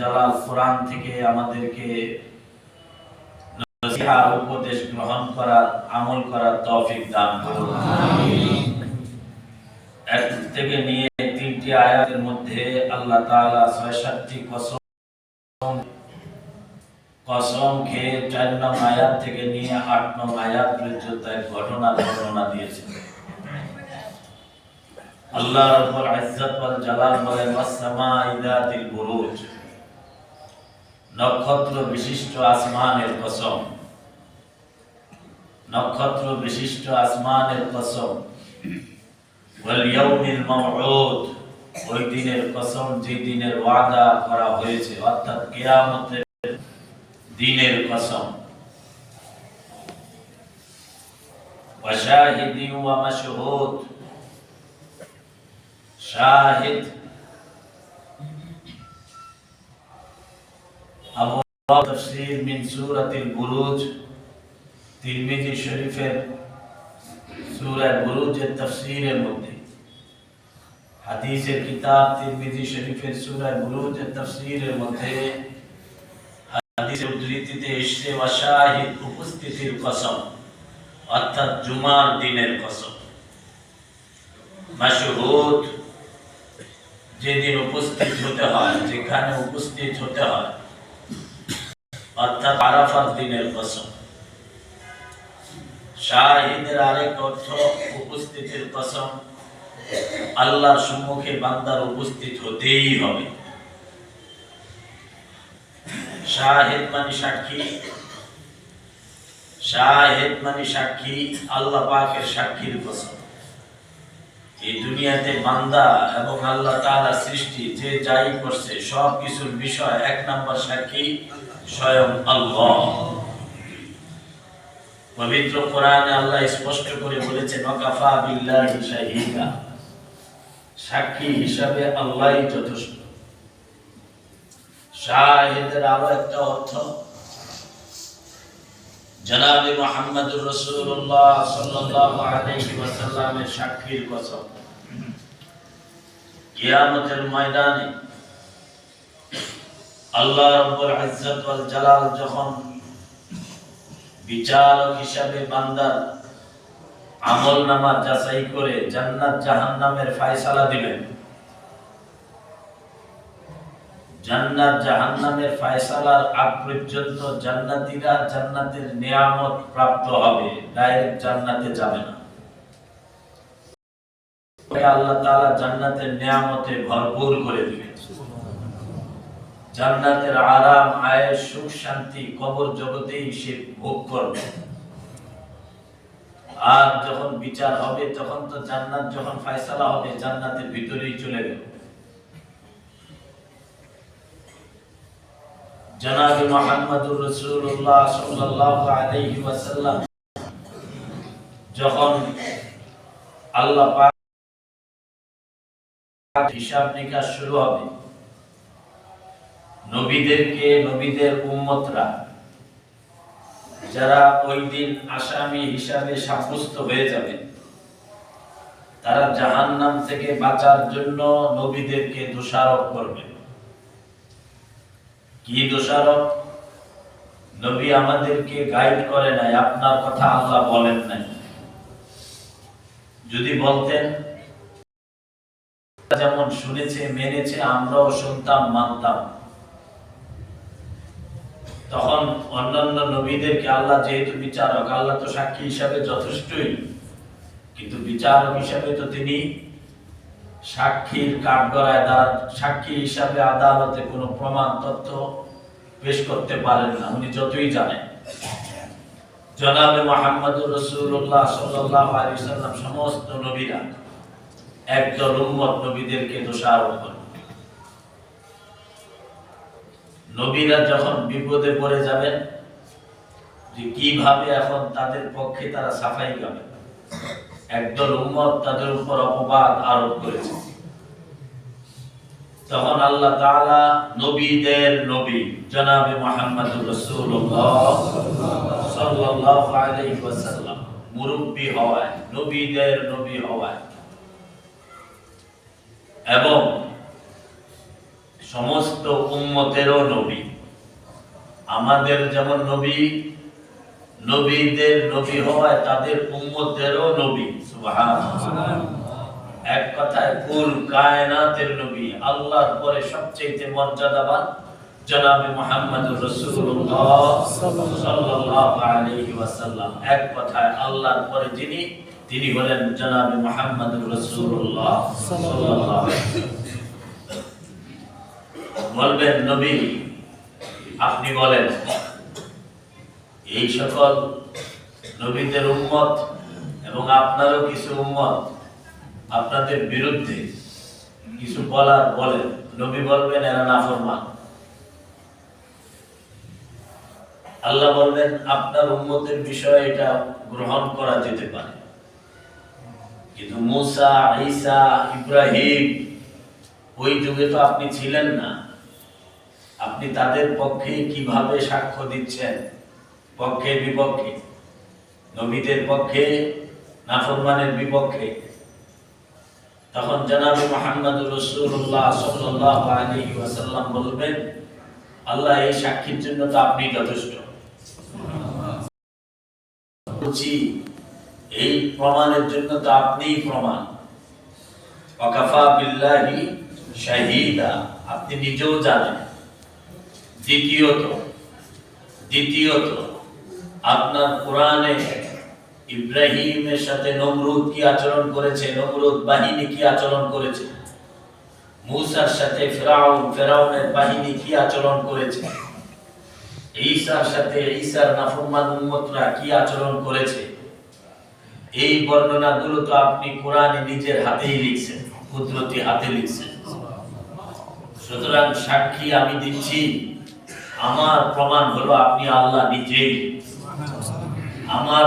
জালাল কোরআন থেকে আমাদেরকে উপদেশ গ্রহণ করার, আমল করার তৌফিক দান থেকে নিয়ে তিনটি আয়াতের মধ্যে আল্লাহ কসম কসম খেয়ে চার আয়াত থেকে নিয়ে আট নং আয়াত পর্যন্ত এক দিয়েছেন আল্লাহ রাব্বুল ইজ্জত ওয়াল জালাল বলেন, ওয়াস বুরুজ। নক্ষত্র বিশিষ্ট আসমানের কসম। নক্ষত্র বিশিষ্ট আসমানের কসম। ওয়াল মাউউদ, ওই দিনের কসম যে দিনের ওয়াদা করা হয়েছে, অর্থাৎ কিয়ামতের দিনের কসম। ওয়াশাহিদি ওয়া মাশহুদ, শাহিদ আবু তাফসীর মিন সূরাতিল বুরুজ, তিরমিজি শরীফের সূরা বুরুজের তাফসীরের মধ্যে। হাদিসের কিতাব তিরমিজি শরীফের সূরা বুরুজের তাফসীরের মধ্যে হাদিসের উদ্ধৃতিতে এসছে ওয়াশাহিদ উপস্থিতির কসম অর্থাৎ জুমার দিনের কসম। মাশহুদ যেদিন উপস্থিত হতে হয়, যেখানে উপস্থিত হতে হয় অর্থাৎ দিনের কসম শাহিদের আরেক অর্থ উপস্থিতির কসম আল্লাহর সম্মুখে বান্দার উপস্থিত হতেই হবে। শাহেদ মানে সাক্ষী। শাহেদ মানে সাক্ষী, আল্লাহ পাকের সাক্ষীর কসম এই দুনিয়াতে বান্দা এবং আল্লাহ সৃষ্টি, যে যাই করছে, সব কিছুর বিষয় এক নাম্বার সাক্ষী স্বয়ং আল্লাহ। পবিত্র কোরআনে আল্লাহ স্পষ্ট করে বলেছেন সাক্ষী হিসাবে যথেষ্ট। শাহিদের আরও একটা অর্থ, জনাবে মোহাম্মদুর সাল্লাল্লাহু আলাইহি ওয়াসাল্লামের সাক্ষীর কসম। কিয়ামতের ময়দানে আল্লাহ রাব্বুল ইজ্জত ওয়াল জালাল যখন বিচারক হিসাবে বান্দার আমল নামা যাচাই করে জান্নাত জাহান্নামের ফয়সালা দিবেন, জান্নাত জাহান্নামের ফয়সালার আগ পর্যন্ত জান্নাতীরা জান্নাতের নিয়ামত প্রাপ্ত হবে, ডাইরেক্ট জান্নাতে যাবে না। যখন বিচার হবে, তখন তো জান্নাত, যখন হবে, জান্নাতের ভিতরেই চলে গেল। জনাবে মোহাম্মদুর ওয়াসাল্লাম, যখন আল্লাহ হিসাব নিকাশ শুরু হবে। নবীদেরকে, নবীদের উম্মতরা, যারা ওই দিন আসামি হিসাবে সাব্যস্ত হয়ে যাবে, তারা জাহান্নাম থেকে বাঁচার জন্য নবীদেরকে দোষারোপ করবে। কি দোষারোপ? নবী আমাদেরকে গাইড করে নাই, আপনার কথা আল্লাহ বলেন নাই। যদি বলতেন যেমন শুনেছে, মেনেছে, আমরাও শুনতাম, মানতাম। তখন অন্যান্য নবীদেরকে আল্লাহ যেহেতু বিচারক, আল্লাহ তো সাক্ষী হিসাবে যথেষ্টই। কিন্তু বিচারক হিসাবে তো তিনি সাক্ষীর কাঠগড়ায় দাঁড় সাক্ষী হিসাবে আদালতে কোনো প্রমাণ তথ্য পেশ করতে পারেন না, উনি যতই জানেন। জনাবে মোহাম্মদুর রসুল্লাহ সাল্লাল্লাহু আলাইহি সাল্লাম, সমস্ত নবীরা। একদল উম্মত নবীদেরকে দোষারোপ করে। নবীরা যখন বিপদে পড়ে যাবেন, যে কীভাবে এখন তাদের পক্ষে তারা সাফাই গাবে একদল উম্মত তাদের উপর অপবাদ আরোপ করেছে। তখন আল্লাহ তাআলা নবীদের নবী, জনাবে মুহাম্মদুর রাসূলুল্লাহ সাল্লাল্লাহু আলাইহি ওয়াসাল্লাম, মুরব্বি হওয়ায়, নবীদের নবী হওয়ায়। এবং সমস্ত উম্মতেরও নবী। আমাদের যেমন নবী নবীদের নবী হওয়ায় তাদের উম্মতেরও নবী এক কথায় কুল কায়নাতের নবী আল্লাহর পরে সবচেয়ে মর্যাদাবান জনাবে মুহাম্মদুর রাসূলুল্লাহ সাল্লাল্লাহু আলাইহি ওয়াসাল্লাম। এক কথায় আল্লাহর পরে যিনি তিনি হলেন জনাবে সাল্লাল্লাহু আলাইহি বলবেন, নবী, আপনি বলেন, এই সকল নবীদের উম্মত এবং আপনারও কিছু উম্মত আপনাদের বিরুদ্ধে কিছু বলার বলেন নবী বলবেন, এরা নাফরমান। আল্লাহ বলবেন, আপনার উম্মতের বিষয়ে এটা গ্রহণ করা যেতে পারে। কিন্তু মুসা, ঈসা, ইব্রাহিম, ওই যুগে তো আপনি ছিলেন না। আপনি তাদের পক্ষে কীভাবে সাক্ষ্য দিচ্ছেন? পক্ষে, বিপক্ষে? নবীদের পক্ষে নাফরমানের বিপক্ষে? তখন জনাবি মোহাম্মদ রসুল্লাহ সাল্লাহ আলী ওয়াসাল্লাম বলবেন, আল্লাহ এই সাক্ষীর জন্য তো আপনি যথেষ্ট। এই প্রমাণের জন্য তো আপনিই প্রমাণ। শাহিদা, আপনি নিজেও জানেন। দ্বিতীয়ত দ্বিতীয়ত, আপনার কোরআনে ইব্রাহিমের সাথে নমরুদ কি আচরণ করেছে, নমরুদ বাহিনী কি আচরণ করেছে? মূসার সাথে ফেরাউন, ফেরাউনের বাহিনী কি আচরণ করেছে? ঈসার সাথে ঈসার নাফরমান উম্মতরা কি আচরণ করেছে? এই বর্ণনাগুলো তো আপনি কোরআনে নিজের হাতেই লিখছেন, কুদরতি হাতে লিখছেন। সুতরাং সাক্ষী আমি দিচ্ছি, আমার প্রমাণ হলো আপনি আল্লাহ নিজেই। আমার